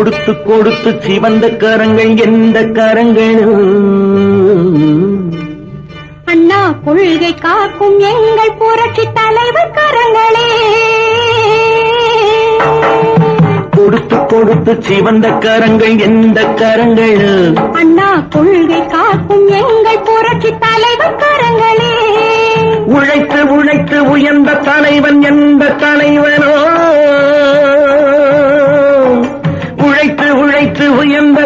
கொடுத்து கொடுத்து சிவந்த கரங்கள் எந்த கரங்களும். அண்ணா கொள்கை காக்கும் எங்கள் புரட்சி தலைவர் கரங்களே. கொடுத்து கொடுத்து சிவந்த கரங்கள் எந்த கரங்களும். அண்ணா கொள்கை காக்கும் எங்கள் புரட்சி தலைவர் கரங்களே. உழைத்து உழைத்து உயர்ந்த தலைவன் எந்த தலைவனோ. உயர்ந்த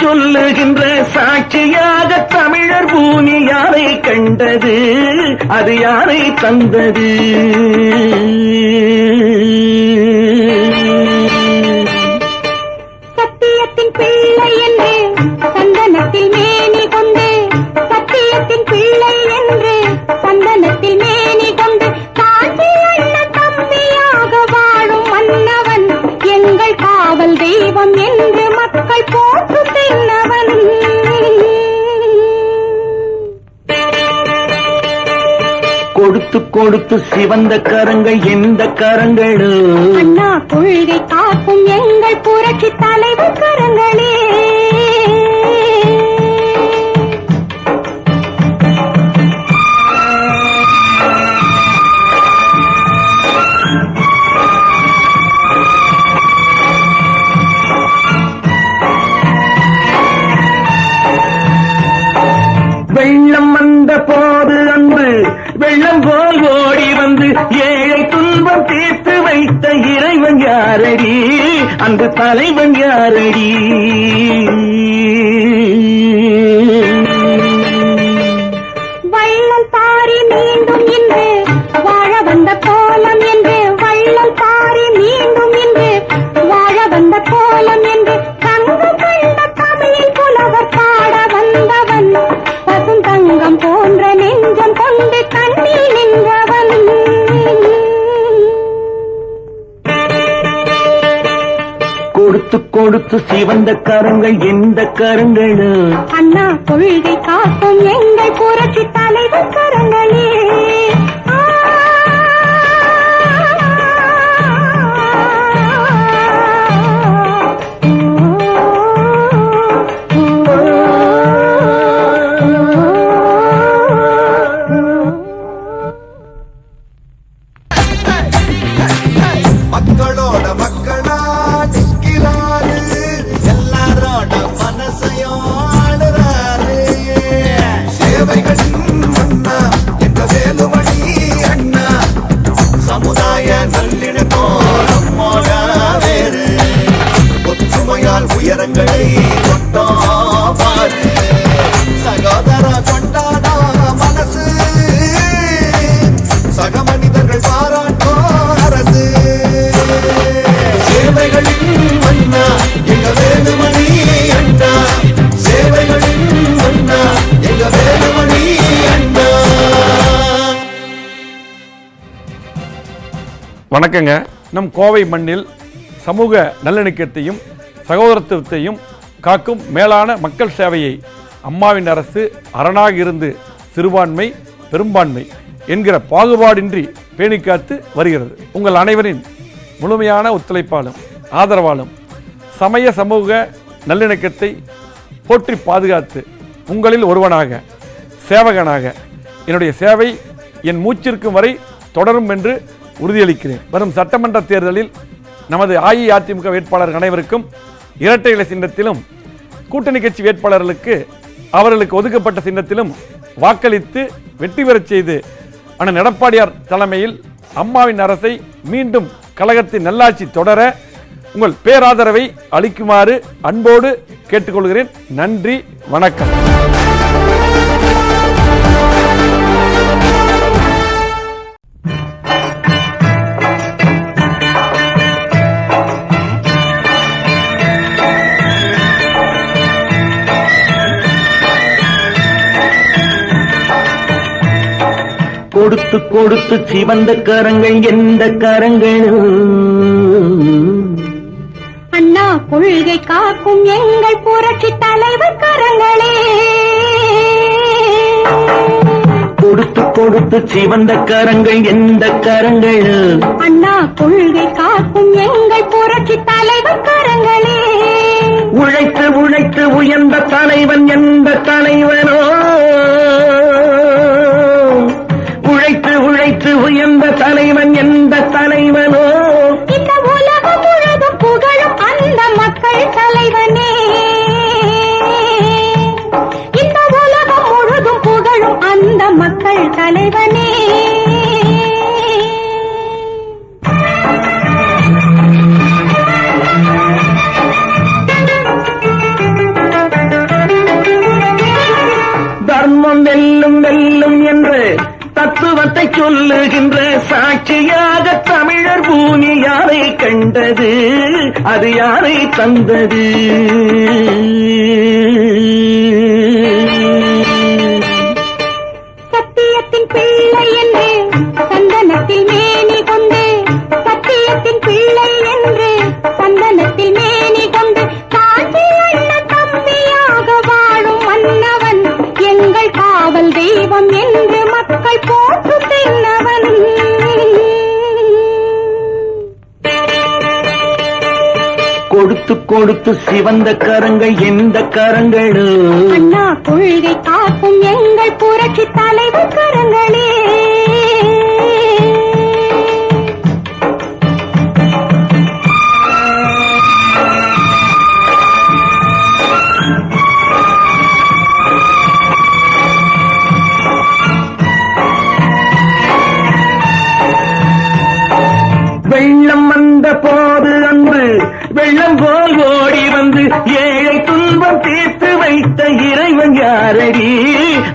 சொல்லுகின்ற சாட்சியாக தமிழர் பூமி யாரை கண்டது? அது யாரை தந்தது? கொடுத்து கொடுத்து சிவந்த கரங்கள் எந்த கரங்கள்? அண்ணா கொள்கை காக்கும் எங்கள் புரட்சி தலைவர் கரங்களே. யாரடி? அந்த தலைவன் யாரடி? கொடுத்து சிவந்த கரங்கள் எந்த கரங்கள்? அண்ணா கொள்கை காக்கும் எங்கள் புரட்சி தலைவர் ஒற்றுமையால் உயரங்களை கொண்டோம் பாரு. சகோதர கொண்டாடா மனசு? சக மனிதர்கள் பாராட்டோ அரசு. சேவைகளின் மன்னா எங்க வேலுமணி அண்ணா. சேவைகளின் மன்னா எங்க வேலுமணி அண்ணா. வணக்கங்க. நம் கோவை மண்ணில் சமூக நல்லிணக்கத்தையும் சகோதரத்துவத்தையும் காக்கும் மேலான மக்கள் சேவையை அம்மாவின் அரசு அரணாக இருந்து சிறுபான்மை பெரும்பான்மை என்கிற பாகுபாடின்றி பேணிக்காத்து வருகிறது. உங்கள் அனைவரின் முழுமையான ஒத்துழைப்பாலும் ஆதரவாலும் சமய சமூக நல்லிணக்கத்தை போற்றி பாதுகாத்து உங்களில் ஒருவனாக சேவகனாக என்னுடைய சேவை என் மூச்சிற்கும் வரை தொடரும் என்று உறுதியளிக்கிறேன். வரும் சட்டமன்ற தேர்தலில் நமது அஇஅதிமுக வேட்பாளர் அனைவருக்கும் இரட்டை இலை சின்னத்திலும் கூட்டணி கட்சி வேட்பாளர்களுக்கு அவர்களுக்கு ஒதுக்கப்பட்ட சின்னத்திலும் வாக்களித்து வெற்றி பெறச் செய்து அண்ணன் எடப்பாடியார் தலைமையில் அம்மாவின் அரசை மீண்டும் கழகத்தின் நல்லாட்சி தொடர உங்கள் பேராதரவை அளிக்குமாறு அன்போடு கேட்டுக்கொள்கிறேன். நன்றி வணக்கம். கொடுத்து கொடுத்து சிவந்த கரங்கள் எந்த கரங்கள்? அண்ணா கொள்கை காக்கும் எங்கள் புரட்சி தலைவர் கரங்களே. கொடுத்து கொடுத்து சிவந்த கரங்கள் எந்த கரங்கள்? அண்ணா கொள்கை காக்கும் எங்கள் புரட்சி தலைவர் கரங்களே. உழைத்து உழைத்து உயர்ந்த தலைவன் எந்த தலைவனோ? சொல்லுகின்ற சாட்சியாக தமிழர் பூமி யாரை கண்டது? அது யாரை தந்தது? சத்தியத்தின் பிள்ளை என்று சந்தனத்தில் மே கொடுத்து சிவந்த கரங்கள் எந்த கரங்கள். அண்ணா கொள்கை காக்கும் எங்கள் புரட்சி தலைவர் கரங்களே.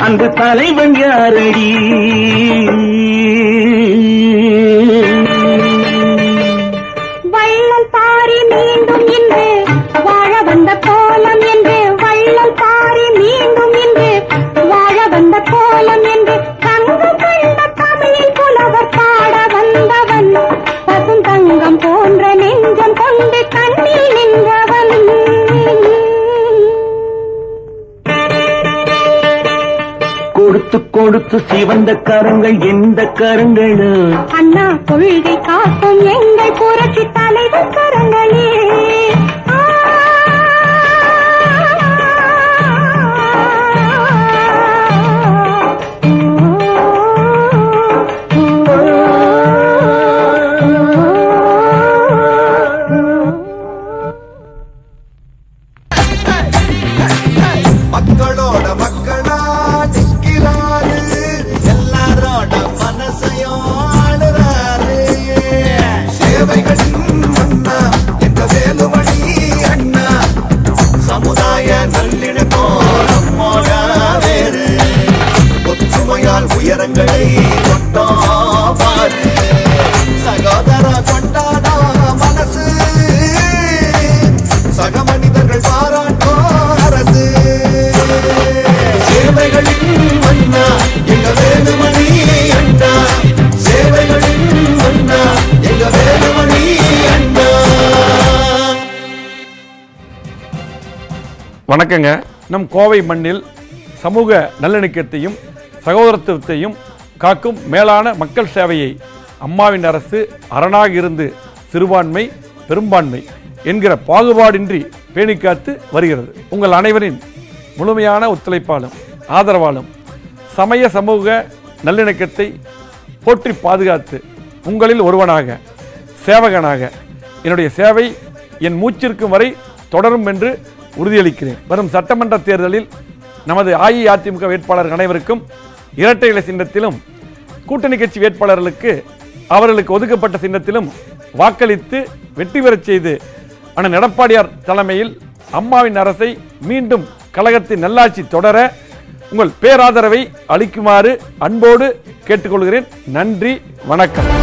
அன்று தலைவன் யாரடி? வள்ளல் பாரி மீண்டும் இன்று வாழ வந்த கோலம் என்று வள்ளல் பாரி மீண்டும் இன்று வாழ வந்த கோலம் என்று தங்கு கண்ட தமிழில் புலவர் பாட வந்தவன். பசுந்தங்கம் போன்ற நெஞ்சம் கொண்டு கண்ணில் கொடுத்து சிவந்த கரங்கள் எந்த கரங்கள்? அண்ணா கொள்கை காக்கும் எங்கள் புரட்சி தலைவர் கரங்களே. வணக்கங்க. நம் கோவை மண்ணில் சமூக நல்லிணக்கத்தையும் சகோதரத்துவத்தையும் காக்கும் மேலான மக்கள் சேவையை அம்மாவின் அரசு அரணாக இருந்து சிறுபான்மை பெரும்பான்மை என்கிற பாகுபாடின்றி பேணிக்காத்து வருகிறது. உங்கள் அனைவரின் முழுமையான ஒத்துழைப்பாலும் ஆதரவாலும் சமய சமூக நல்லிணக்கத்தை போற்றி பாதுகாத்து உங்களில் ஒருவனாக சேவகனாக என்னுடைய சேவை என் மூச்சிற்கும் வரை தொடரும் என்று உறுதியளிக்கிறேன். வரும் சட்டமன்ற தேர்தலில் நமது அஇஅதிமுக வேட்பாளர்கள் அனைவருக்கும் இரட்டை இலை சின்னத்திலும் கூட்டணி கட்சி வேட்பாளர்களுக்கு அவர்களுக்கு ஒதுக்கப்பட்ட சின்னத்திலும் வாக்களித்து வெற்றி பெறச் செய்து அண்ணன் எடப்பாடியார் தலைமையில் அம்மாவின் அரசை மீண்டும் கழகத்தின் நல்லாட்சி தொடர உங்கள் பேராதரவை அளிக்குமாறு அன்போடு கேட்டுக்கொள்கிறேன். நன்றி வணக்கம்.